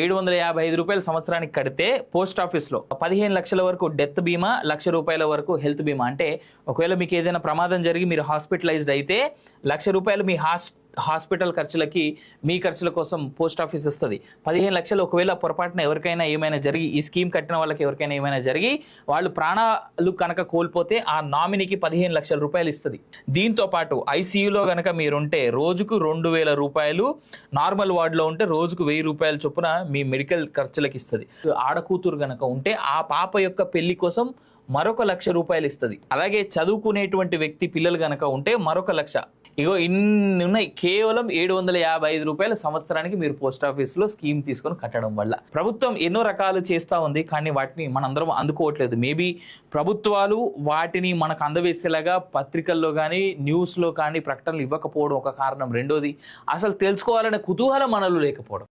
ఏడు వందల యాభై ఐదు రూపాయలు సంవత్సరానికి కడితే పోస్ట్ ఆఫీస్లో పదిహేను లక్షల వరకు డెత్ బీమా లక్ష రూపాయల వరకు హెల్త్ బీమా. అంటే ఒకవేళ మీకు ఏదైనా ప్రమాదం జరిగి మీరు హాస్పిటలైజ్డ్ అయితే లక్ష రూపాయలు మీ హాస్ హాస్పిటల్ ఖర్చులకి మీ ఖర్చుల కోసం పోస్ట్ ఆఫీస్ ఇస్తుంది. పదిహేను లక్షలు ఒకవేళ పొరపాటున ఎవరికైనా ఏమైనా జరిగి ఈ స్కీమ్ కట్టిన వాళ్ళకి ఎవరికైనా ఏమైనా జరిగి వాళ్ళు ప్రాణాలు కనుక కోల్పోతే ఆ నామినీకి పదిహేను లక్షల రూపాయలు ఇస్తుంది. దీంతో పాటు ఐసీయూలో కనుక మీరుంటే రోజుకు రెండు వేల రూపాయలు నార్మల్ వార్డులో ఉంటే రోజుకు వెయ్యి రూపాయల చొప్పున మీ మెడికల్ ఖర్చులకు ఇస్తుంది. ఆడకూతురు కనుక ఉంటే ఆ పాప యొక్క పెళ్ళి కోసం మరొక లక్ష రూపాయలు ఇస్తుంది. అలాగే చదువుకునేటువంటి వ్యక్తి పిల్లలు కనుక ఉంటే మరొక లక్ష. ఇగో ఇన్ని ఉన్నాయి. కేవలం ఏడు వందల యాభై ఐదు రూపాయల సంవత్సరానికి మీరు పోస్ట్ ఆఫీస్లో స్కీమ్ తీసుకొని కట్టడం వల్ల. ప్రభుత్వం ఎన్నో రకాలు చేస్తూ ఉంది. కానీ వాటిని మనందరం అందుకోవట్లేదు. మేబీ ప్రభుత్వాలు వాటిని మనకు అందవేసేలాగా పత్రికల్లో కానీ న్యూస్లో కానీ ప్రకటనలు ఇవ్వకపోవడం ఒక కారణం. రెండోది అసలు తెలుసుకోవాలనే కుతూహలం మనలో లేకపోవడం.